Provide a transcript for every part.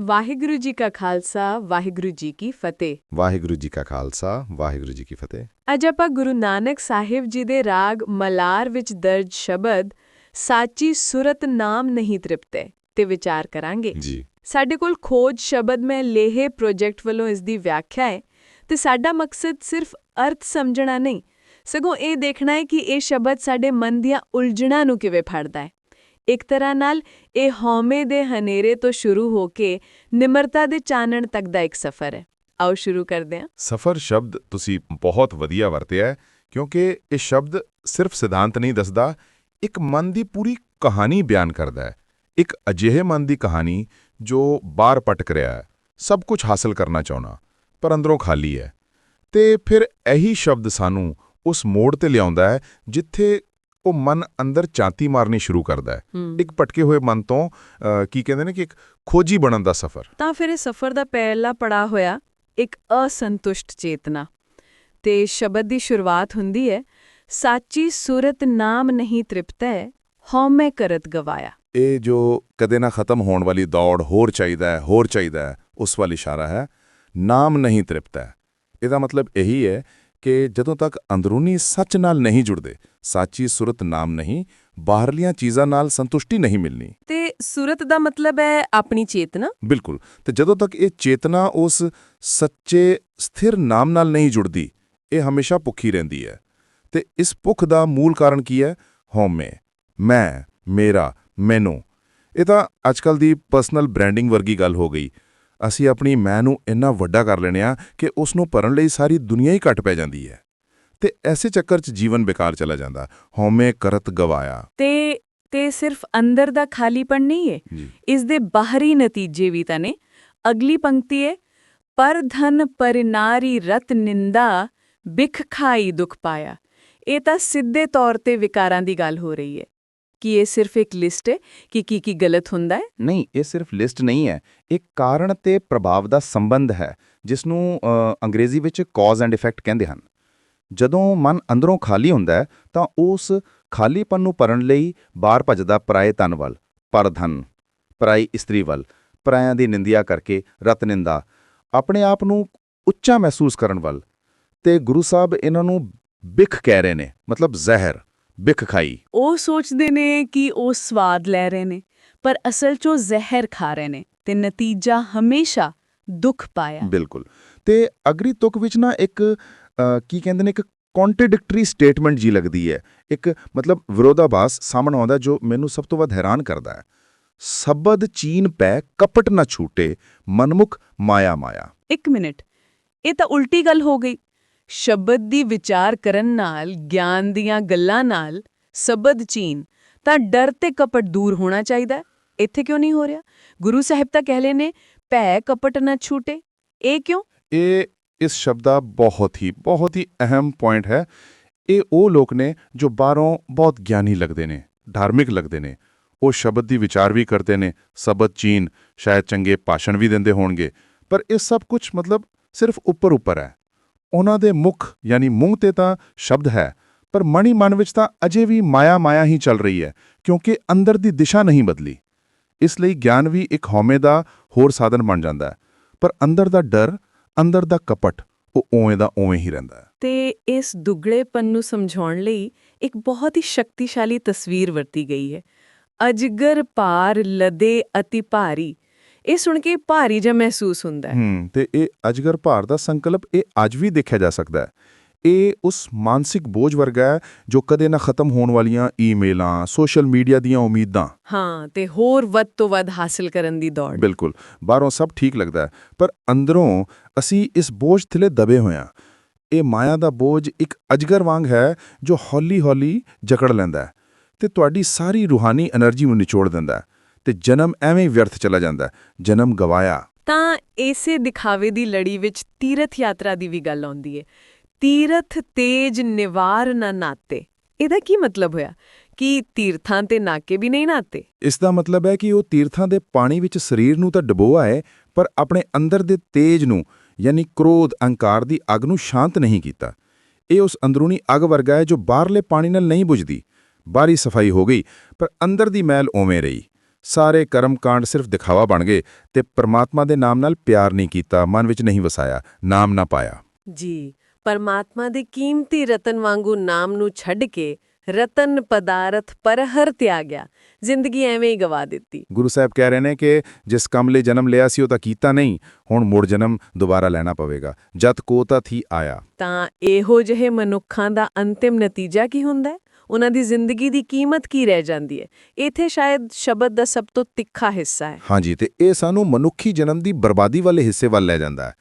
ਵਾਹਿਗੁਰੂ ਜੀ ਕਾ ਖਾਲਸਾ ਵਾਹਿਗੁਰੂ ਜੀ ਕੀ ਫਤਿਹ। ਵਾਹਿਗੁਰੂ ਜੀ ਕਾ ਖਾਲਸਾ ਵਾਹਿਗੁਰੂ ਜੀ ਕੀ ਫਤਿਹ। ਅੱਜ ਆਪਾਂ ਗੁਰੂ ਨਾਨਕ ਸਾਹਿਬ ਜੀ ਦੇ ਰਾਗ ਮਲਾਰ ਵਿੱਚ ਦਰਜ ਸ਼ਬਦ ਸਾਚੀ ਸੁਰਤ ਨਾਮ ਨਹੀਂ ਤ੍ਰਿਪਤੇ ਤੇ ਵਿਚਾਰ ਕਰਾਂਗੇ। ਜੀ। ਸਾਡੇ ਕੋਲ ਖੋਜ ਸ਼ਬਦ ਮੈਂ ਲੇਹੇ ਪ੍ਰੋਜੈਕਟ ਵੱਲੋਂ ਇਸ ਦੀ ਵਿਆਖਿਆ ਹੈ ਤੇ ਸਾਡਾ ਮਕਸਦ ਸਿਰਫ ਅਰਥ ਸਮਝਣਾ ਨਹੀਂ ਸਗੋਂ ਇਹ ਦੇਖਣਾ ਹੈ ਕਿ ਇਹ ਸ਼ਬਦ ਸਾਡੇ ਮਨ ਦੀਆਂ ਉਲਝਣਾਂ ਨੂੰ ਕਿਵੇਂ ਫੜਦਾ ਹੈ। ਇੱਕ ਤਰ੍ਹਾਂ ਨਾਲ ਇਹ ਹਉਮੈ ਦੇ ਹਨੇਰੇ ਤੋਂ ਸ਼ੁਰੂ ਹੋ ਕੇ ਨਿਮਰਤਾ ਦੇ ਚਾਨਣ ਤੱਕ ਦਾ ਇੱਕ ਸਫ਼ਰ ਹੈ। ਆਓ ਸ਼ੁਰੂ ਕਰਦੇ ਹਾਂ। ਸਫਰ ਸ਼ਬਦ ਤੁਸੀਂ ਬਹੁਤ ਵਧੀਆ ਵਰਤਿਆ ਹੈ, ਕਿਉਂਕਿ ਇਹ ਸ਼ਬਦ ਸਿਰਫ ਸਿਧਾਂਤ ਨਹੀਂ ਦੱਸਦਾ, ਇੱਕ ਮਨ ਦੀ ਪੂਰੀ ਕਹਾਣੀ ਬਿਆਨ ਕਰਦਾ ਹੈ। ਇੱਕ ਅਜਿਹੇ ਮਨ ਦੀ ਕਹਾਣੀ ਜੋ ਬਾਹਰ ਪਟਕ ਰਿਹਾ ਹੈ, ਸਭ ਕੁਝ ਹਾਸਲ ਕਰਨਾ ਚਾਹੁੰਦਾ, ਪਰ ਅੰਦਰੋਂ ਖਾਲੀ ਹੈ। ਤੇ ਫਿਰ ਇਹੀ ਸ਼ਬਦ ਸਾਨੂੰ ਉਸ ਮੋੜ ਤੇ ਲਿਆਉਂਦਾ ਹੈ, ਜਿੱਥੇ ਉਹ ਮਨ ਅੰਦਰ ਚਾਂਤੀ ਮਾਰਨੀ ਸ਼ੁਰੂ ਕਰਦਾ ਹੈ। ਇੱਕ ਭਟਕੇ ਹੋਏ ਮਨ ਤੋਂ ਕੀ ਕਹਿੰਦੇ ਨੇ ਕਿ ਇੱਕ ਖੋਜੀ ਬਣਨ ਦਾ ਸਫ਼ਰ। ਤਾਂ ਫਿਰ ਇਹ ਸਫ਼ਰ ਦਾ ਪਹਿਲਾ ਪੜਾ ਹੋਇਆ ਇੱਕ ਅਸੰਤੁਸ਼ਟ ਚੇਤਨਾ। ਤੇ ਸ਼ਬਦ ਦੀ ਸ਼ੁਰੂਆਤ ਹੁੰਦੀ ਹੈ ਸਾਚੀ ਸੂਰਤ ਨਾਮ ਨਹੀਂ ਤ੍ਰਿਪਤੈ ਹਉਮੈ ਕਰਤ ਗਵਾਇਆ। ਇਹ ਜੋ ਕਦੇ ਨਾ ਖਤਮ ਹੋਣ ਵਾਲੀ ਦੌੜ ਹੋਰ ਚਾਹੀਦਾ ਹੈ ਹੋਰ ਚਾਹੀਦਾ ਹੈ ਉਸ ਵੱਲ ਇਸ਼ਾਰਾ ਹੈ ਨਾਮ ਨਹੀਂ ਤ੍ਰਿਪਤਾ। ਇਹਦਾ ਮਤਲਬ ਇਹੀ ਹੈ ਕਿ ਜਦੋਂ ਤੱਕ ਅੰਦਰੂਨੀ ਸੱਚ ਨਾਲ ਨਹੀਂ ਜੁੜਦੇ ਸਾਚੀ ਸੁਰਤ ਨਾਮ ਨਹੀਂ ਬਾਹਰਲੀਆਂ ਚੀਜ਼ਾਂ ਨਾਲ ਸੰਤੁਸ਼ਟੀ ਨਹੀਂ ਮਿਲਣੀ। ਤੇ ਸੂਰਤ ਦਾ ਮਤਲਬ ਹੈ ਆਪਣੀ ਚੇਤਨਾ? ਬਿਲਕੁਲ। ਤੇ ਜਦੋਂ ਤੱਕ ਇਹ ਚੇਤਨਾ ਉਸ ਸੱਚੇ ਸਥਿਰ ਨਾਮ ਨਾਲ ਨਹੀਂ ਜੁੜਦੀ ਇਹ ਹਮੇਸ਼ਾ ਭੁੱਖੀ ਰਹਿੰਦੀ ਹੈ। ਤੇ ਇਸ ਭੁੱਖ ਦਾ ਮੂਲ ਕਾਰਨ ਕੀ ਹੈ? ਹਉਮੈ ਮੈਂ ਮੇਰਾ ਮੈਨੂੰ। ਇਹ ਤਾਂ ਅੱਜਕੱਲ ਦੀ ਪਰਸਨਲ ਬ੍ਰਾਂਡਿੰਗ ਵਰਗੀ ਗੱਲ ਹੋ ਗਈ। ਅਸੀਂ ਆਪਣੀ ਮੈਂ ਨੂੰ ਇੰਨਾ ਵੱਡਾ ਕਰ ਲੈਣੇ ਆ ਕਿ ਉਸ ਨੂੰ ਭਰਨ ਲਈ ਸਾਰੀ ਦੁਨੀਆ ਹੀ ਘਟ ਪੈ ਜਾਂਦੀ ਹੈ। ਤੇ ਐਸੇ ਚੱਕਰ 'ਚ ਜੀਵਨ ਬੇਕਾਰ ਚਲਾ ਜਾਂਦਾ। ਹਉਮੈ ਕਰਤ ਗਵਾਇਆ। ਤੇ ਤੇ ਸਿਰਫ ਅੰਦਰ ਦਾ ਖਾਲੀਪਣ ਨਹੀਂ ਹੈ ਇਸ ਦੇ ਬਾਹਰੀ ਨਤੀਜੇ ਵੀ ਤਾਂ ਨੇ। ਅਗਲੀ ਪੰਕਤੀ ਹੈ ਪਰ ਧਨ ਪਰ ਨਾਰੀ ਰਤ ਨਿੰਦਾ ਬਿਖ ਖਾਈ ਦੁਖ ਪਾਇਆ। ਇਹ ਤਾਂ ਸਿੱਧੇ ਤੌਰ ਤੇ ਵਿਕਾਰਾਂ ਦੀ ਗੱਲ ਹੋ ਰਹੀ ਹੈ ਕਿ ਇਹ ਸਿਰਫ ਇੱਕ ਲਿਸਟ ਹੈ ਕਿ ਕੀ ਕੀ ਗਲਤ ਹੁੰਦਾ ਹੈ ਨਹੀਂ ਇਹ ਸਿਰਫ ਲਿਸਟ ਨਹੀਂ ਹੈ ਇਹ ਕਾਰਨ ਤੇ ਪ੍ਰਭਾਵ ਦਾ ਸੰਬੰਧ ਹੈ ਜਿਸ ਨੂੰ ਅੰਗਰੇਜ਼ੀ ਵਿੱਚ ਕਾਜ਼ ਐਂਡ ਇਫੈਕਟ ਕਹਿੰਦੇ ਹਨ ਜਦੋਂ ਮਨ ਅੰਦਰੋਂ ਖਾਲੀ ਹੁੰਦਾ ਹੈ ਤਾਂ ਉਸ ਖਾਲੀਪਨ ਨੂੰ ਭਰਨ ਲਈ ਬਾਹਰ ਭੱਜਦਾ ਪਰਾਏ ਧਨ ਵੱਲ ਪਰਧਨ ਪਰਾਈ ਇਸਤਰੀ ਵੱਲ ਪਰਾਇਆਂ ਦੀ ਨਿੰਦਿਆ ਕਰਕੇ ਰਤ ਨਿੰਦਾ ਆਪਣੇ ਆਪ ਨੂੰ ਉੱਚਾ ਮਹਿਸੂਸ ਕਰਨ ਵੱਲ ਤੇ ਗੁਰੂ ਸਾਹਿਬ ਇਹਨਾਂ ਨੂੰ ਬਿਖ ਕਹਿ ਰਹੇ ਨੇ ਮਤਲਬ ਜ਼ਹਿਰ ਬਿਖ ਖਾਈ। ਉਹ ਸੋਚਦੇ ਨੇ ਕਿ ਉਹ ਸਵਾਦ ਲੈ ਰਹੇ ਨੇ ਪਰ ਅਸਲ 'ਚੋਂ ਜ਼ਹਿਰ ਖਾ ਰਹੇ ਨੇ ਤੇ ਨਤੀਜਾ ਹਮੇਸ਼ਾ ਦੁੱਖ ਪਾਇਆ। ਬਿਲਕੁਲ। ਤੇ ਅਗਰੀ ਤੁਕ ਵਿੱਚ ਨਾ ਇੱਕ ਕੀ ਕਹਿੰਦੇ ਨੇ ਇੱਕ ਕੌਂਟਰਡਿਕਟਰੀ ਸਟੇਟਮੈਂਟ ਜੀ ਲੱਗਦੀ ਹੈ। ਇੱਕ ਮਤਲਬ ਵਿਰੋਧਾਭਾਸ ਸਾਹਮਣੇ ਆਉਂਦਾ ਜੋ ਮੈਨੂੰ ਸਭ ਤੋਂ ਵੱਧ ਹੈਰਾਨ ਕਰਦਾ ਹੈ। ਸਬਦ ਚੀਨ ਪੈ ਕਪਟ ਨਾ ਛੂਟੇ ਮਨਮੁਖ ਮਾਇਆ ਮਾਇਆ। ਇੱਕ ਮਿੰਟ ਇਹ ਤਾਂ ਉਲਟੀ ਗੱਲ ਹੋ ਗਈ। ਸ਼ਬਦ ਦੀ ਵਿਚਾਰ ਕਰਨ ਨਾਲ, ਗਿਆਨ ਦੀਆਂ ਗੱਲਾਂ ਨਾਲ ਸ਼ਬਦ ਚੀਨ, ਤਾਂ ਡਰ ਤੇ ਕਪਟ ਦੂਰ ਹੋਣਾ ਚਾਹੀਦਾ ਇੱਥੇ ਕਿਉਂ ਨਹੀਂ ਹੋ ਰਿਹਾ? ਗੁਰੂ ਸਾਹਿਬ ਤਾਂ ਕਹਿ ਲਏ ਨੇ, ਭੈ ਕਪਟ ਨਾ ਛੂਟੇ। ਇਹ ਕਿਉਂ? ਇਹ ਇਸ ਸ਼ਬਦ ਦਾ ਬਹੁਤ ਹੀ ਬਹੁਤ ਹੀ ਅਹਿਮ ਪੁਆਇੰਟ ਹੈ। ਇਹ ਉਹ ਲੋਕ ਨੇ ਜੋ ਬਾਹਰੋਂ ਬਹੁਤ ਗਿਆਨੀ ਲੱਗਦੇ ਨੇ, ਧਾਰਮਿਕ ਲੱਗਦੇ ਨੇ। ਉਹ ਸ਼ਬਦ ਦੀ ਵਿਚਾਰ ਵੀ ਕਰਦੇ ਨੇ, ਸ਼ਬਦ ਚੀਨ, ਸ਼ਾਇਦ ਚੰਗੇ ਭਾਸ਼ਣ ਵੀ ਦਿੰਦੇ ਹੋਣਗੇ। ਪਰ ਇਹ ਸਭ ਕੁਝ ਮਤਲਬ ਸਿਰਫ ਉੱਪਰ ਉੱਪਰ ਹੈ। ਉਹਨਾਂ ਦੇ ਮੁਖ ਯਾਨੀ ਮੂੰਹ ਤੇ ਤਾਂ ਸ਼ਬਦ ਹੈ, ਪਰ ਮਣੀ ਮਨ ਵਿੱਚ ਤਾਂ ਅਜੇ ਵੀ ਮਾਇਆ ਮਾਇਆ ਹੀ ਚੱਲ ਰਹੀ ਹੈ, ਕਿਉਂਕਿ ਅੰਦਰ ਦੀ ਦਿਸ਼ਾ ਨਹੀਂ ਬਦਲੀ। ਇਸ ਲਈ ਗਿਆਨ ਵੀ ਇੱਕ ਹਉਮੈ ਦਾ ਹੋਰ ਸਾਧਨ ਬਣ ਜਾਂਦਾ ਹੈ, ਪਰ ਅੰਦਰ ਦਾ ਡਰ, ਅੰਦਰ ਦਾ ਕਪਟ, ਉਹ ਓਵੇਂ ਦਾ ਓਵੇਂ ਹੀ ਰਹਿੰਦਾ ਹੈ। ਤੇ ਇਸ ਦੁਗੜੇਪਨ ਨੂੰ ਸਮਝਾਉਣ ਲਈ ਇੱਕ ਬਹੁਤ ਹੀ ਸ਼ਕਤੀਸ਼ਾਲੀ ਤਸਵੀਰ ਵਰਤੀ ਗਈ ਹੈ। ਅਜਗਰ ਪਾਰ ਲਦੇ ਅਤੀ ਭਾਰੀ ਇਹ ਸੁਣ ਕੇ ਭਾਰੀ ਜਿਹਾ ਮਹਿਸੂਸ ਹੁੰਦਾ ਹੈ। ਹੂੰ ਤੇ ਇਹ ਅਜਗਰ ਭਾਰ ਦਾ ਸੰਕਲਪ ਇਹ ਅੱਜ ਵੀ ਦੇਖਿਆ ਜਾ ਸਕਦਾ ਹੈ। ਇਹ ਉਸ ਮਾਨਸਿਕ ਬੋਝ ਵਰਗਾ ਹੈ ਜੋ ਕਦੇ ਨਾ ਖਤਮ ਹੋਣ ਵਾਲੀਆਂ ਈਮੇਲਾਂ ਸੋਸ਼ਲ ਮੀਡੀਆ ਦੀਆਂ ਉਮੀਦਾਂ। ਹਾਂ ਤੇ ਹੋਰ ਵੱਧ ਤੋਂ ਵੱਧ ਹਾਸਲ ਕਰਨ ਦੀ ਦੌੜ। ਬਿਲਕੁਲ ਬਾਹਰੋਂ ਸਭ ਠੀਕ ਲੱਗਦਾ ਹੈ ਪਰ ਅੰਦਰੋਂ ਅਸੀਂ ਇਸ ਬੋਝ ਥਲੇ ਦਬੇ ਹੋਏ ਹਾਂ। ਇਹ ਮਾਇਆ ਦਾ ਬੋਝ ਇੱਕ ਅਜਗਰ ਵਾਂਗ ਹੈ ਜੋ ਹੌਲੀ-ਹੌਲੀ ਜਕੜ ਲੈਂਦਾ ਹੈ ਤੇ ਤੁਹਾਡੀ ਸਾਰੀ ਰੂਹਾਨੀ એનર્ਜੀ ਨੂੰ ਨਿਚੋੜ ਦਿੰਦਾ ਹੈ। ਤੇ ਜਨਮ ਐਵੇਂ ਵਿਅਰਥ ਚਲਾ ਜਾਂਦਾ ਜਨਮ ਗਵਾਇਆ। ਤਾਂ ਇਸੇ ਦਿਖਾਵੇ ਦੀ ਲੜੀ ਵਿੱਚ ਤੀਰਥ ਯਾਤਰਾ ਦੀ ਵੀ ਗੱਲ ਆਉਂਦੀ ਹੈ ਤੀਰਥ ਤੇਜ ਨਿਵਾਰ ਨਾ ਨਾਤੇ। ਇਹਦਾ ਕੀ ਮਤਲਬ ਹੋਇਆ? ਕਿ ਤੀਰਥਾਂ ਤੇ ਨਾਕੇ ਵੀ ਨਹੀਂ ਨਾਤੇ? ਇਸ ਦਾ ਮਤਲਬ ਹੈ ਕਿ ਉਹ ਤੀਰਥਾਂ ਦੇ ਪਾਣੀ ਵਿੱਚ ਸਰੀਰ ਨੂੰ ਤਾਂ ਡਬੋਆ ਹੈ ਪਰ ਆਪਣੇ ਅੰਦਰ ਦੇ ਤੇਜ ਨੂੰ ਯਾਨੀ ਕ੍ਰੋਧ ਅਹੰਕਾਰ ਦੀ ਅੱਗ ਨੂੰ ਸ਼ਾਂਤ ਨਹੀਂ ਕੀਤਾ। ਇਹ ਉਸ ਅੰਦਰੂਨੀ ਅੱਗ ਵਰਗਾ ਹੈ ਜੋ ਬਾਹਰਲੇ ਪਾਣੀ ਨਾਲ ਨਹੀਂ ਬੁਝਦੀ। ਬਾਹਰੀ ਸਫ਼ਾਈ ਹੋ ਗਈ ਪਰ ਅੰਦਰ ਦੀ ਮੈਲ ਓਵੇਂ ਰਹੀ। ਸਾਰੇ ਕਰਮਕਾਂਡ ਸਿਰਫ ਦਿਖਾਵਾ ਬਣ ਗਏ ਤੇ ਪ੍ਰਮਾਤਮਾ ਦੇ ਨਾਮ ਨਾਲ ਪਿਆਰ ਨਹੀਂ ਕੀਤਾ ਮਨ ਵਿੱਚ ਨਹੀਂ ਵਸਾਇਆ ਨਾਮ ਨਾ ਪਾਇਆ। ਜੀ ਪਰਮਾਤਮਾ ਦੇ ਕੀਮਤੀ ਰਤਨ ਵਾਂਗੂ ਨਾਮ ਨੂੰ ਛੱਡ ਕੇ ਰਤਨ ਪਦਾਰਥ ਪਰਹਰ ਤਿਆਗਿਆ ਜ਼ਿੰਦਗੀ ਐਵੇਂ ਹੀ ਗਵਾ ਦਿੱਤੀ। ਗੁਰੂ ਸਾਹਿਬ ਕਹਿ ਰਹੇ ਨੇ ਕਿ ਜਿਸ ਕੰਮ ਲਈ ਜਨਮ ਲਿਆ ਸੀ ਉਹ ਤਾਂ ਕੀਤਾ ਨਹੀਂ ਹੁਣ ਮੁੜ ਜਨਮ ਦੁਬਾਰਾ ਲੈਣਾ ਪਵੇਗਾ। ਜਤ ਕੋ ਤਾਂ ਥੀ ਆਇਆ। ਤਾਂ ਇਹੋ ਜਿਹੇ ਮਨੁੱਖਾਂ ਦਾ ਅੰਤਿਮ ਨਤੀਜਾ ਕੀ ਹੁੰਦਾ ਹੈ? ਉਹਨਾਂ ਦੀ ਜ਼ਿੰਦਗੀ ਦੀ ਕੀਮਤ ਕੀ ਰਹਿ ਜਾਂਦੀ ਹੈ? ਇੱਥੇ ਸ਼ਾਇਦ ਸ਼ਬਦ ਦਾ ਸਭ ਤੋਂ ਤਿੱਖਾ ਹਿੱਸਾ ਹੈ। ਹਾਂਜੀ ਤੇ ਇਹ ਸਾਨੂੰ ਮਨੁੱਖੀ ਜਨਮ ਦੀ ਬਰਬਾਦੀ ਵਾਲੇ ਹਿੱਸੇ ਵੱਲ ਲੈ ਜਾਂਦਾ ਹੈ।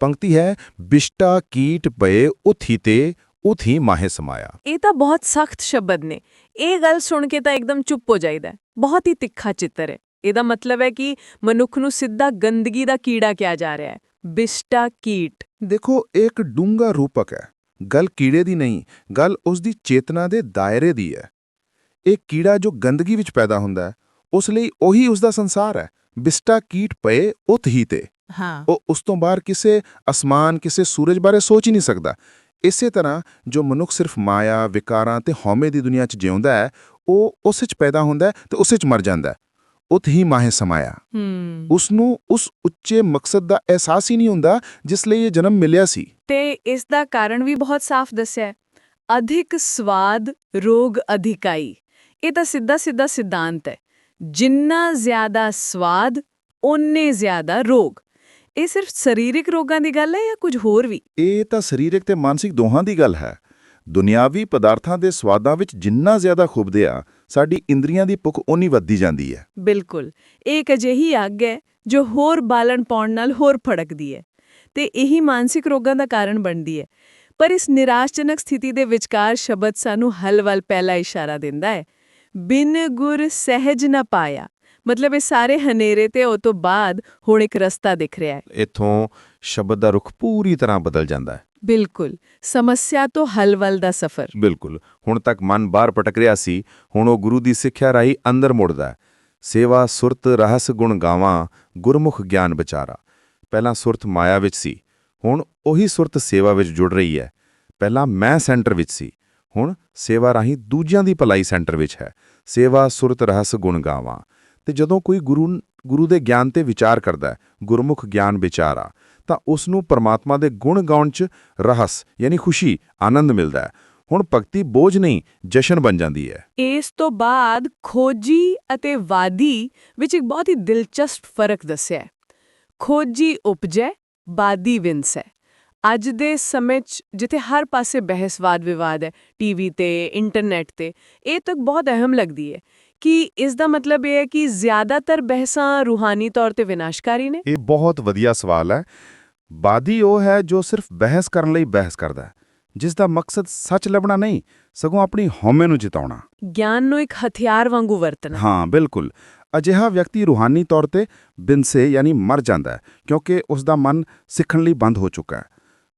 ਪੰਕਤੀ ਹੈ ਬਿਸ਼ਟਾ ਕੀਟ ਪਏ ਉਥੀ ਤੇ ਉਥੀ ਮਾਹੇ ਸਮਾਇਆ। ਇਹ ਤਾਂ ਬਹੁਤ ਸਖਤ ਸ਼ਬਦ ਨੇ। ਇਹ ਗੱਲ ਸੁਣ ਕੇ ਤਾਂ ਇੱਕਦਮ ਚੁੱਪ ਹੋ ਜਾਈਦਾ। ਬਹੁਤ ਹੀ ਤਿੱਖਾ ਚਿੱਤਰ ਹੈ। ਇਹਦਾ ਮਤਲਬ ਹੈ ਕਿ ਮਨੁੱਖ ਨੂੰ ਸਿੱਧਾ ਗੰਦਗੀ ਦਾ ਕੀੜਾ ਕਿਹਾ ਜਾ ਰਿਹਾ ਹੈ। ਬਿਸ਼ਟਾ ਕੀਟ। ਦੇਖੋ ਇੱਕ ਡੂੰਗਾ ਰੂਪਕ ਹੈ। ਗੱਲ ਕੀੜੇ ਦੀ ਨਹੀਂ ਗੱਲ ਉਸ ਦੀ ਚੇਤਨਾ ਦੇ ਦਾਇਰੇ ਦੀ ਹੈ। ਇਹ ਕੀੜਾ ਜੋ ਗੰਦਗੀ ਵਿੱਚ ਪੈਦਾ ਹੁੰਦਾ ਹੈ ਉਸ ਲਈ ਉਹੀ ਉਸ ਦਾ ਸੰਸਾਰ ਹੈ। ਬਿਸਟਾ ਕੀਟ ਪਏ ਉਤ ਹੀ ਤੇ। ਹਾਂ। ਉਹ ਉਸ ਤੋਂ ਬਾਹਰ ਕਿਸੇ ਅਸਮਾਨ ਕਿਸੇ ਸੂਰਜ ਬਾਰੇ ਸੋਚ ਹੀ ਨਹੀਂ ਸਕਦਾ। ਇਸੇ ਤਰ੍ਹਾਂ ਜੋ ਮਨੁੱਖ ਸਿਰਫ ਮਾਇਆ ਵਿਕਾਰਾਂ ਤੇ ਹਉਮੈ ਦੀ ਦੁਨੀਆ 'ਚ ਜਿਉਂਦਾ ਹੈ ਉਹ ਉਸ ਵਿੱਚ ਪੈਦਾ ਹੁੰਦਾ ਤੇ ਉਸ ਵਿੱਚ ਮਰ ਜਾਂਦਾ ਹੈ। ਉਤ ਹੀ ਮਾਹੇ ਸਮਾਇਆ। ਉਸ ਨੂੰ ਉਸ ਉੱਚੇ ਮਕਸਦ ਦਾ ਅਹਿਸਾਸ ਹੀ ਨਹੀਂ ਹੁੰਦਾ ਜਿਸ ਲਈ ਇਹ ਜਨਮ ਮਿਲਿਆ ਸੀ। ਤੇ ਇਸ ਦਾ ਕਾਰਨ ਵੀ ਬਹੁਤ ਸਾਫ਼ ਦੱਸਿਆ ਅਧਿਕ ਸਵਾਦ ਰੋਗ ਅਧਿਕਾਈ। ਇਹ ਤਾਂ ਸਿੱਧਾ ਸਿੱਧਾ ਸਿਧਾਂਤ ਹੈ। ਜਿੰਨਾ ਜ਼ਿਆਦਾ ਸਵਾਦ ਓਨੇ ਜ਼ਿਆਦਾ ਰੋਗ। ਇਹ ਸਿਰਫ ਸਰੀਰਕ ਰੋਗਾਂ ਦੀ ਗੱਲ ਹੈ ਜਾਂ ਕੁਝ ਹੋਰ ਵੀ? ਇਹ ਤਾਂ ਸਰੀਰਕ ਤੇ ਮਾਨਸਿਕ ਦੋਹਾਂ ਦੀ ਗੱਲ ਹੈ। ਦੁਨਿਆਵੀ ਪਦਾਰਥਾਂ ਦੇ ਸਵਾਦਾਂ ਵਿੱਚ ਜਿੰਨਾ ਜ਼ਿਆਦਾ ਖੁੱਬਦੇ ਆ ਸਾਡੀ ਇੰਦਰੀਆਂ ਦੀ ਭੁੱਖ ਓਨੀ ਵੱਧਦੀ ਜਾਂਦੀ ਹੈ। ਬਿਲਕੁਲ। ਇਹ ਇੱਕ ਅਜਿਹੀ ਅੱਗ ਹੈ ਜੋ ਹੋਰ ਬਾਲਣ ਪਾਉਣ ਨਾਲ ਹੋਰ ਭੜਕਦੀ ਹੈ ਤੇ ਇਹੀ ਮਾਨਸਿਕ ਰੋਗਾਂ ਦਾ ਕਾਰਨ ਬਣਦੀ ਹੈ। ਪਰ ਇਸ ਨਿਰਾਸ਼ਜਨਕ ਸਥਿਤੀ ਦੇ ਵਿਚਕਾਰ ਸ਼ਬਦ ਸਾਨੂੰ ਹੱਲ ਵੱਲ ਪਹਿਲਾ ਇਸ਼ਾਰਾ ਦਿੰਦਾ ਹੈ। ਬਿਨ ਗੁਰ ਸਹਿਜ ਨਾ ਪਾਇਆ। ਮਤਲਬ ਇਹ ਸਾਰੇ ਹਨੇਰੇ ਤੇ ਉਹ ਤੋਂ ਬਾਅਦ ਹੁਣ ਇੱਕ ਰਸਤਾ ਦਿਖ ਰਿਹਾ ਹੈ। ਇੱਥੋਂ ਸ਼ਬਦ ਦਾ ਰੁਖ ਪੂਰੀ ਤਰ੍ਹਾਂ ਬਦਲ ਜਾਂਦਾ ਹੈ। ਬਿਲਕੁਲ, ਸਮੱਸਿਆ ਤੋਂ ਹੱਲ ਵੱਲ ਦਾ ਸਫ਼ਰ। ਬਿਲਕੁਲ, ਹੁਣ ਤੱਕ ਮਨ ਬਾਹਰ ਭਟਕ ਰਿਹਾ ਸੀ, ਹੁਣ ਉਹ ਗੁਰੂ ਦੀ ਸਿੱਖਿਆ ਰਾਹੀਂ ਅੰਦਰ ਮੁੜਦਾ ਸੇਵਾ, ਸੁਰਤ, ਰਹਸ, ਗੁਣ ਗਾਵਾਂ, ਗੁਰਮੁਖ ਗਿਆਨ ਵਿਚਾਰਾ। ਪਹਿਲਾਂ ਸੁਰਤ ਮਾਇਆ ਵਿੱਚ ਸੀ, ਹੁਣ ਉਹੀ ਸੁਰਤ ਸੇਵਾ ਵਿੱਚ ਜੁੜ ਰਹੀ ਹੈ। ਪਹਿਲਾਂ ਮੈਂ ਸੈਂਟਰ ਵਿੱਚ ਸੀ, ਹੁਣ ਸੇਵਾ ਰਾਹੀਂ ਦੂਜਿਆਂ ਦੀ ਭਲਾਈ ਸੈਂਟਰ ਵਿੱਚ ਹੈ। ਸੇਵਾ, ਸੁਰਤ, ਰਹਸ, ਗੁਣ ਗਾਵਾਂ। ਤੇ ਜਦੋਂ ਕੋਈ ਗੁਰੂ ਗੁਰੂ ਦੇ ਗਿਆਨ ਤੇ ਵਿਚਾਰ ਕਰਦਾ ਹੈ, ਗੁਰਮੁਖ ਗਿਆਨ ਵਿਚਾਰਾ ਤਾਂ ਉਸ ਨੂੰ ਪਰਮਾਤਮਾ ਦੇ ਗੁਣ ਗਾਉਣ 'ਚ ਰਹਸ, ਯਾਨੀ ਖੁਸ਼ੀ, ਆਨੰਦ ਮਿਲਦਾ ਹੈ। ਹੁਣ ਭਗਤੀ ਬੋਝ ਨਹੀਂ, ਜਸ਼ਨ ਬਣ ਜਾਂਦੀ ਹੈ। ਇਸ ਤੋਂ ਬਾਅਦ ਖੋਜੀ ਅਤੇ ਵਾਦੀ ਵਿੱਚ ਇੱਕ ਬਹੁਤ ਹੀ ਦਿਲਚਸਪ ਫ਼ਰਕ ਦੱਸਿਆ ਹੈ। ਖੋਜੀ ਉਪਜੈ ਬਾਦੀ ਹੈ ਅੱਜ ਦੇ ਸਮੇਂ 'ਚ ਜਿੱਥੇ ਹਰ ਪਾਸੇ ਬਹਿਸਵਾਦ ਵਿਵਾਦ ਹੈ ਟੀਵੀ ਤੇ, ਇੰਟਰਨੈਟ ਤੇ, ਇਹ ਤੱਕ ਬਹੁਤ ਅਹਿਮ ਲੱਗਦੀ ਹੈ। ਕਿ ਇਸ ਦਾ ਮਤਲਬ ਇਹ ਹੈ ਕਿ ਜ਼ਿਆਦਾਤਰ ਬਹਿਸਾਂ ਰੂਹਾਨੀ ਤੌਰ ਤੇ ਵਿਨਾਸ਼ਕਾਰੀ ਨੇ? ਇਹ ਬਹੁਤ ਵਧੀਆ ਸਵਾਲ ਹੈ। ਬਾਦੀ ਉਹ ਹੈ ਜੋ ਸਿਰਫ ਬਹਿਸ ਕਰਨ ਲਈ ਬਹਿਸ ਕਰਦਾ ਹੈ ਜਿਸ ਦਾ ਮਕਸਦ ਸੱਚ ਲੱਭਣਾ ਨਹੀਂ ਸਗੋਂ ਆਪਣੀ ਹਉਮੈ ਨੂੰ ਜਿਤਾਉਣਾ। ਗਿਆਨ ਨੂੰ ਇੱਕ ਹਥਿਆਰ ਵਾਂਗੂ ਵਰਤਣਾ। ਹਾਂ ਬਿਲਕੁਲ। ਅਜਿਹਾ ਵਿਅਕਤੀ ਰੂਹਾਨੀ ਤੌਰ ਤੇ ਬਿਨਸੇ ਯਾਨੀ ਮਰ ਜਾਂਦਾ ਹੈ ਕਿਉਂਕਿ ਉਸ ਦਾ ਮਨ ਸਿੱਖਣ ਲਈ ਬੰਦ ਹੋ ਚੁੱਕਾ ਹੈ।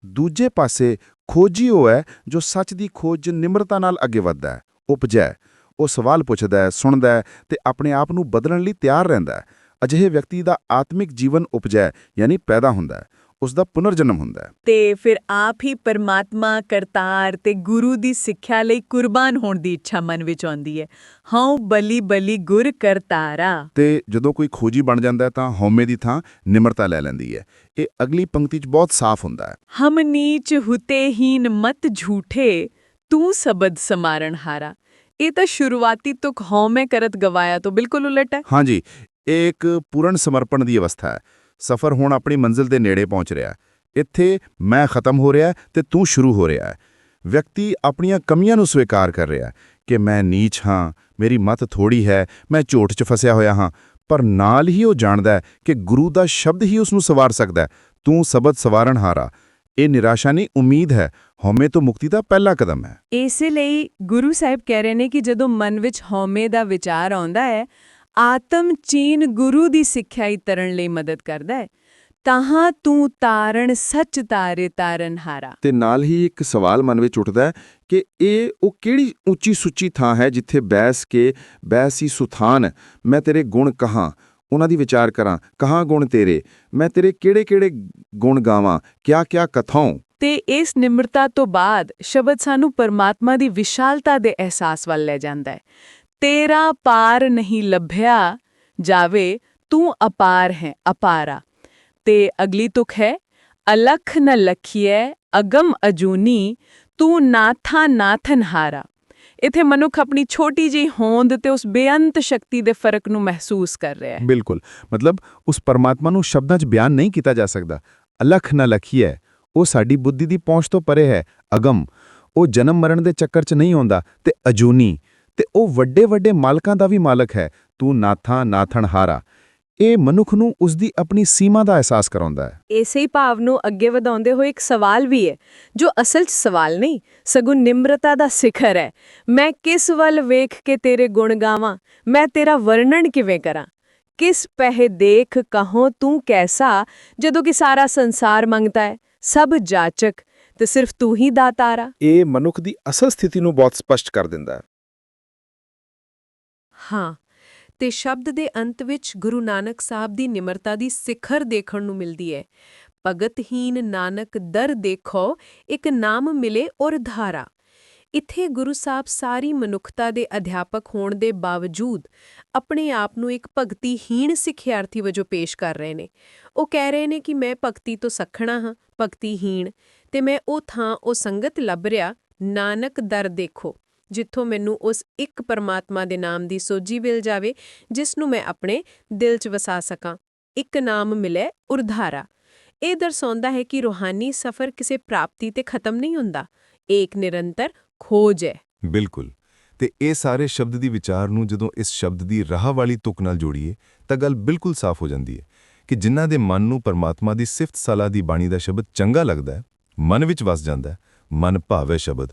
ਦੂਜੇ ਪਾਸੇ ਖੋਜੀ ਉਹ ਹੈ ਜੋ ਸੱਚ ਦੀ ਖੋਜ ਨਿਮਰਤਾ ਨਾਲ ਅੱਗੇ ਵੱਧਦਾ ਹੈ ਉਪਜੈ। ਉਹ ਸਵਾਲ ਪੁੱਛਦਾ ਹੈ ਸੁਣਦਾ ਹੈ ਤੇ ਆਪਣੇ ਆਪ ਨੂੰ ਬਦਲਣ ਲਈ ਤਿਆਰ ਰਹਿੰਦਾ ਹੈ। ਅਜਿਹੇ ਵਿਅਕਤੀ ਦਾ ਆਤਮਿਕ ਜੀਵਨ ਉਪਜੈ ਯਾਨੀ ਪੈਦਾ ਹੁੰਦਾ ਹੈ। ਉਸ ਦਾ ਪੁਨਰ ਜਨਮ ਹੁੰਦਾ ਹੈ। ਤੇ ਫਿਰ ਆਪ ਹੀ ਪਰਮਾਤਮਾ ਕਰਤਾਰ ਤੇ ਗੁਰੂ ਦੀ ਸਿੱਖਿਆ ਲਈ ਕੁਰਬਾਨ ਹੋਣ ਦੀ ਇੱਛਾ ਮਨ ਵਿੱਚ ਆਉਂਦੀ ਹੈ। ਹਉ ਬਲੀ ਬਲੀ ਗੁਰ ਕਰਤਾਰਾ। ਤੇ ਜਦੋਂ ਕੋਈ ਖੋਜੀ ਬਣ ਜਾਂਦਾ ਤਾਂ ਹਉਮੈ ਦੀ ਥਾਂ ਨਿਮਰਤਾ ਲੈ ਲੈਂਦੀ ਹੈ। ਇਹ ਅਗਲੀ ਪੰਕਤੀ 'ਚ ਬਹੁਤ ਸਾਫ਼ ਹੁੰਦਾ ਹੈ। ਹਮ ਨੀਚ ਹੁਤੇ ਹੀਨ ਮਤ ਝੂਠੇ ਤੂੰ ਸਬਦ ਸਮਾਰਨ ਹਾਰਾ। ਇਹ ਤਾਂ ਸ਼ੁਰੂਆਤੀ ਤੁਕ ਹਉਮੈ ਕਰਤ ਗਵਾਇਆ ਤੋਂ, ਬਿਲਕੁਲ ਉਲਟ ਹੈ। ਹਾਂਜੀ, ਇਹ ਇੱਕ ਪੂਰਨ ਸਮਰਪਣ ਦੀ ਅਵਸਥਾ ਹੈ। ਸਫ਼ਰ ਹੁਣ ਆਪਣੀ ਮੰਜ਼ਿਲ ਦੇ ਨੇੜੇ ਪਹੁੰਚ ਰਿਹਾ ਇੱਥੇ ਮੈਂ ਖਤਮ ਹੋ ਰਿਹਾ ਹੈ ਤੇ ਤੂੰ ਸ਼ੁਰੂ ਹੋ ਰਿਹਾ ਹੈ। ਵਿਅਕਤੀ ਆਪਣੀਆਂ ਕਮੀਆਂ ਨੂੰ ਸਵੀਕਾਰ ਕਰ ਰਿਹਾ ਕਿ ਮੈਂ ਨੀਚ ਹਾਂ, ਮੇਰੀ ਮਤ ਥੋੜੀ ਹੈ, ਮੈਂ ਝੋਟ 'ਚ ਫਸਿਆ ਹੋਇਆ ਹਾਂ, ਪਰ ਨਾਲ ਹੀ ਉਹ ਜਾਣਦਾ ਕਿ ਗੁਰੂ ਦਾ ਸ਼ਬਦ ਹੀ ਉਸ ਨੂੰ ਸਵਾਰ ਸਕਦਾ ਤੂੰ ਸਬਦ ਸਵਾਰਨ ਹਾਰਾ ਇਹ ਨਿਰਾਸ਼ਾ ਨਹੀਂ ਉਮੀਦ ਹੈ। ਹਉਮੈ ਤੋਂ ਮੁਕਤੀ ਦਾ ਪਹਿਲਾ ਕਦਮ ਹੈ। ਇਸੇ ਲਈ ਗੁਰੂ ਸਾਹਿਬ ਕਹਿ ਰਹੇ ਨੇ ਕਿ ਜਦੋਂ ਮਨ ਵਿੱਚ ਹਉਮੈ ਦਾ ਵਿਚਾਰ ਆਉਂਦਾ ਹੈ ਆਤਮ ਚੀਨ ਗੁਰੂ ਦੀ ਸਿੱਖਿਆਈ ਤਰਨ ਲਈ ਮਦਦ ਕਰਦਾ ਹੈ। ਤਾਹਾਂ ਤੂੰ ਤਾਰਨ ਸੱਚ ਤਾਰੇ ਤਾਰਨ ਹਾਰਾ। ਤੇ ਨਾਲ ਹੀ ਇੱਕ ਸਵਾਲ ਮਨ ਵਿੱਚ ਉੱਠਦਾ ਹੈ ਕਿ ਇਹ ਉਹ ਕਿਹੜੀ ਉੱਚੀ ਸੁੱਚੀ ਥਾਂ ਹੈ ਜਿੱਥੇ ਬੈਸ ਕੇ ਬੈਸੀ ਸੁਥਾਨ ਮੈਂ ਤੇਰੇ ਗੁਣ ਕਹਾਂ ਉਹਨਾਂ ਦੀ ਵਿਚਾਰ ਕਰਾਂ, ਕਹਾਂ ਗੁਣ ਤੇਰੇ? ਮੈਂ ਤੇਰੇ ਕਿਹੜੇ-ਕਿਹੜੇ ਗੁਣ ਗਾਵਾਂ? ਕਿਆ-ਕਿਆ ਕਥਾਉ? ਤੇ ਇਸ ਨਿਮਰਤਾ ਤੋਂ ਬਾਅਦ ਸ਼ਬਦ ਸਾਨੂੰ ਪਰਮਾਤਮਾ ਦੀ ਵਿਸ਼ਾਲਤਾ ਦੇ ਅਹਿਸਾਸ ਵੱਲ ਲੈ ਜਾਂਦਾ ਹੈ। ਤੇਰਾ ਪਾਰ ਨਹੀਂ ਲੱਭਿਆ ਜਾਵੇ, ਤੂੰ ਅਪਾਰ ਹੈ, ਅਪਾਰਾ। ਤੇ ਅਗਲੀ ਤੁਕ ਹੈ, ਅਲਖ ਨ ਲਖੀਐ, ਅਗਮ ਅਜੂਨੀ, ਤੂੰ ਨਾਥਾ ਨਾਥਨ ਹਾਰਾ ਇੱਥੇ ਮਨੁੱਖ ਆਪਣੀ ਛੋਟੀ ਜਿਹੀ ਹੋਂਦ ਤੇ ਉਸ ਬੇਅੰਤ ਸ਼ਕਤੀ ਦੇ ਫ਼ਰਕ ਨੂੰ ਮਹਿਸੂਸ ਕਰ ਰਿਹਾ ਹੈ। ਬਿਲਕੁਲ। ਮਤਲਬ ਉਸ ਪਰਮਾਤਮਾ ਨੂੰ ਸ਼ਬਦਾਂ 'ਚ ਬਿਆਨ ਨਹੀਂ ਕੀਤਾ ਜਾ ਸਕਦਾ। ਅਲਖ ਨਾ ਲਖੀਐ, ਉਹ ਸਾਡੀ ਬੁੱਧੀ ਦੀ ਪਹੁੰਚ ਤੋਂ ਪਰੇ ਹੈ, ਅਗਮ। ਉਹ ਜਨਮ ਮਰਨ ਦੇ ਚੱਕਰ 'ਚ ਨਹੀਂ ਆਉਂਦਾ ਤੇ ਅਜੂਨੀ। ਤੇ ਉਹ ਵੱਡੇ ਵੱਡੇ ਮਾਲਕਾਂ ਦਾ ਵੀ ਮਾਲਕ ਹੈ। ਤੂੰ ਨਾਥਾਂ ਨਾਥਣਹਾਰਾ। ਇਹ ਮਨੁੱਖ ਨੂੰ ਉਸ ਦੀ ਆਪਣੀ ਸੀਮਾ ਦਾ ਅਹਿਸਾਸ ਕਰਾਉਂਦਾ ਹੈ। ਇਸੇ ਹੀ ਭਾਵ ਨੂੰ ਅੱਗੇ ਵਧਾਉਂਦੇ ਹੋਏ ਇੱਕ ਸਵਾਲ ਵੀ ਹੈ ਜੋ ਅਸਲ 'ਚ ਸਵਾਲ ਨਹੀਂ ਸਗੋਂ ਨਿਮਰਤਾ ਦਾ ਸਿਖਰ ਹੈ। ਮੈਂ ਕਿਸ ਵੱਲ ਵੇਖ ਕੇ ਤੇਰੇ ਗੁਣ ਗਾਵਾਂ? ਮੈਂ ਤੇਰਾ ਵਰਣਨ ਕਿਵੇਂ ਕਰਾਂ? ਕਿਸ ਪਹਿ ਦੇਖ ਕਹੋ ਤੂੰ ਕੈਸਾ ਜਦੋਂ ਕਿ ਸਾਰਾ ਸੰਸਾਰ ਮੰਗਤਾ ਹੈ? ਸਭ ਜਾਚਕ ਤੇ ਸਿਰਫ ਤੂੰ ਹੀ ਦਾਤਾਰਾ। ਇਹ ਮਨੁੱਖ ਦੀ ਅਸਲ ਸਥਿਤੀ ਨੂੰ ਬਹੁਤ ਸਪਸ਼ਟ ਕਰ ਦਿੰਦਾ ਹੈ। ਹਾਂ ਤੇ ਸ਼ਬਦ ਦੇ ਅੰਤ ਵਿੱਚ ਗੁਰੂ ਨਾਨਕ ਸਾਹਿਬ ਦੀ ਨਿਮਰਤਾ ਦੀ ਸਿਖਰ ਦੇਖਣ ਨੂੰ ਮਿਲਦੀ ਹੈ। ਭਗਤਹੀਨ ਨਾਨਕ ਦਰ ਦੇਖੋ, ਇੱਕ ਨਾਮ ਮਿਲੇ ਔਰ ਧਾਰਾ। ਇੱਥੇ ਗੁਰੂ ਸਾਹਿਬ ਸਾਰੀ ਮਨੁੱਖਤਾ ਦੇ ਅਧਿਆਪਕ ਹੋਣ ਦੇ ਬਾਵਜੂਦ ਆਪਣੇ ਆਪ ਨੂੰ ਇੱਕ ਭਗਤੀਹੀਣ ਸਿੱਖਿਆਰਥੀ ਵਜੋਂ ਪੇਸ਼ ਕਰ ਰਹੇ ਨੇ। ਉਹ ਕਹਿ ਰਹੇ ਨੇ ਕਿ ਮੈਂ ਭਗਤੀ ਤੋਂ ਸਖਣਾ ਹਾਂ, ਭਗਤੀਹੀਣ, ਤੇ ਮੈਂ ਉਹ ਥਾਂ, ਉਹ ਸੰਗਤ ਲੱਭ ਰਿਹਾ, ਨਾਨਕ ਦਰ ਦੇਖੋ। ਜਿੱਥੋਂ ਮੈਨੂੰ ਉਸ ਇੱਕ ਪਰਮਾਤਮਾ ਦੇ ਨਾਮ ਦੀ ਸੋਝੀ ਮਿਲ ਜਾਵੇ, ਜਿਸ ਨੂੰ ਮੈਂ ਆਪਣੇ ਦਿਲ 'ਚ ਵਸਾ ਸਕਾਂ। ਇੱਕ ਨਾਮ ਮਿਲੇ ਉਰਧਾਰਾ। ਇਹ ਦਰਸਾਉਂਦਾ ਹੈ ਕਿ ਰੂਹਾਨੀ ਸਫ਼ਰ ਕਿਸੇ ਪ੍ਰਾਪਤੀ ਤੇ ਖਤਮ ਨਹੀਂ ਹੁੰਦਾ। ਇੱਕ ਨਿਰੰਤਰ ਖੋਜ ਹੈ। ਬਿਲਕੁਲ। ਤੇ ਇਹ ਸਾਰੇ ਸ਼ਬਦ ਦੀ ਵਿਚਾਰ ਨੂੰ ਜਦੋਂ ਇਸ ਸ਼ਬਦ ਦੀ ਰਾਹ ਵਾਲੀ ਤੁਕ ਨਾਲ ਜੋੜੀਏ, ਤਾਂ ਗੱਲ ਬਿਲਕੁਲ ਸਾਫ਼ ਹੋ ਜਾਂਦੀ ਹੈ ਕਿ ਜਿਨ੍ਹਾਂ ਦੇ ਮਨ ਨੂੰ ਪਰਮਾਤਮਾ ਦੀ ਸਿਫਤ ਸਲਾਹ ਦੀ ਬਾਣੀ ਦਾ ਸ਼ਬਦ ਚੰਗਾ ਲੱਗਦਾ ਹੈ, ਮਨ ਵਿੱਚ ਵਸ ਜਾਂਦਾ ਹੈ, ਮਨ ਭਾਵੇ ਸ਼ਬਦ।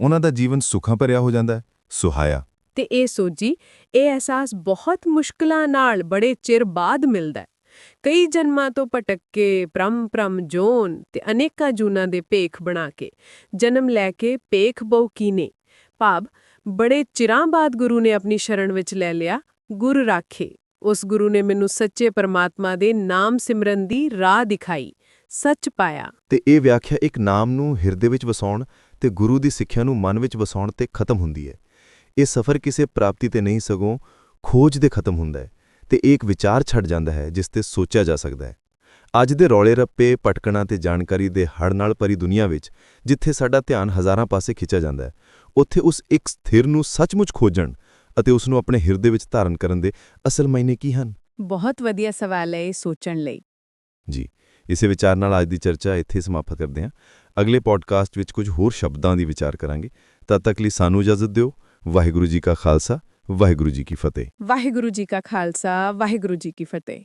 ਉਹਨਾਂ ਦਾ ਜੀਵਨ ਸੁੱਖਾਂ ਭਰਿਆ ਹੋ ਜਾਂਦਾ ਹੈ ਸੁਹਾਇਆ। ਤੇ ਇਹ ਸੋਝੀ ਇਹ ਅਹਿਸਾਸ ਬਹੁਤ ਮੁਸ਼ਕਲਾਂ ਨਾਲ ਬੜੇ ਚਿਰ ਬਾਅਦ ਮਿਲਦਾ ਹੈ। ਕਈ ਜਨਮਾਂ ਤੋਂ ਭਟਕ ਕੇ ਪ੍ਰਮ ਪ੍ਰਮ ਜੋਨ ਤੇ ਅਨੇਕਾਂ ਜੂਨਾਂ ਦੇ ਭੇਖ ਬਣਾ ਕੇ ਜਨਮ ਲੈ ਕੇ ਭੇਖ ਬਹੁ ਕੀਨੇ। ਭਾਵ ਬੜੇ ਚਿਰਾਂ ਬਾਅਦ ਗੁਰੂ ਨੇ ਆਪਣੀ ਸ਼ਰਣ ਵਿੱਚ ਲੈ ਲਿਆ ਗੁਰ ਰਾਖੇ। ਉਸ ਗੁਰੂ ਨੇ ਮੈਨੂੰ ਸੱਚੇ ਪਰਮਾਤਮਾ ਦੇ ਨਾਮ ਸਿਮਰਨ ਦੀ ਰਾਹ ਦਿਖਾਈ ਸੱਚ ਪਾਇਆ। ਤੇ ਇਹ ਵਿਆਖਿਆ ਇੱਕ ਨਾਮ ਨੂੰ ਹਿਰਦੇ ਵਿੱਚ ਵਸਾਉਣ ਤੇ ਗੁਰੂ ਦੀ ਸਿੱਖਿਆ ਨੂੰ ਮਨ ਵਿੱਚ ਵਸਾਉਣ ਤੇ ਖਤਮ ਹੁੰਦੀ ਹੈ। ਇਹ ਸਫ਼ਰ ਕਿਸੇ ਪ੍ਰਾਪਤੀ ਤੇ ਨਹੀਂ ਸਗੋਂ ਖੋਜ ਦੇ ਖਤਮ ਹੁੰਦਾ ਹੈ ਤੇ ਇੱਕ ਵਿਚਾਰ ਛੱਡ ਜਾਂਦਾ ਹੈ ਜਿਸ ਤੇ ਸੋਚਿਆ ਜਾ ਸਕਦਾ ਹੈ। ਅੱਜ ਦੇ ਰੌਲੇ ਰੱਪੇ ਭਟਕਣਾ ਤੇ ਜਾਣਕਾਰੀ ਦੇ ਹੜ ਨਾਲ ਭਰੀ ਦੁਨੀਆ ਵਿੱਚ ਜਿੱਥੇ ਸਾਡਾ ਧਿਆਨ ਹਜ਼ਾਰਾਂ ਪਾਸੇ ਖਿੱਚਿਆ ਜਾਂਦਾ ਹੈ ਉੱਥੇ ਉਸ ਇੱਕ ਸਥਿਰ ਨੂੰ ਸੱਚਮੁੱਚ ਖੋਜਣ ਅਤੇ ਉਸ ਨੂੰ ਆਪਣੇ ਹਿਰਦੇ ਵਿੱਚ ਧਾਰਨ ਕਰਨ ਦੇ ਅਸਲ ਮਾਇਨੇ ਕੀ ਹਨ? ਬਹੁਤ ਵਧੀਆ ਸਵਾਲ ਹੈ ਇਹ ਸੋਚਣ ਲਈ। ਜੀ ਇਸੇ ਵਿਚਾਰ ਨਾਲ ਅੱਜ ਦੀ ਚਰਚਾ ਇੱਥੇ ਸਮਾਪਤ ਕਰਦੇ ਹਾਂ। ਅਗਲੇ ਪੋਡਕਾਸਟ ਵਿੱਚ ਕੁਝ ਹੋਰ ਸ਼ਬਦਾਂ ਦੀ ਵਿਚਾਰ ਕਰਾਂਗੇ। ਤਦ ਤੱਕ ਲਈ ਸਾਨੂੰ ਇਜਾਜ਼ਤ ਦਿਓ। ਵਾਹਿਗੁਰੂ ਜੀ ਕਾ ਖਾਲਸਾ, ਵਾਹਿਗੁਰੂ ਜੀ ਕੀ ਫਤਿਹ। ਵਾਹਿਗੁਰੂ ਜੀ ਕਾ ਖਾਲਸਾ, ਵਾਹਿਗੁਰੂ ਜੀ ਕੀ ਫਤਿਹ।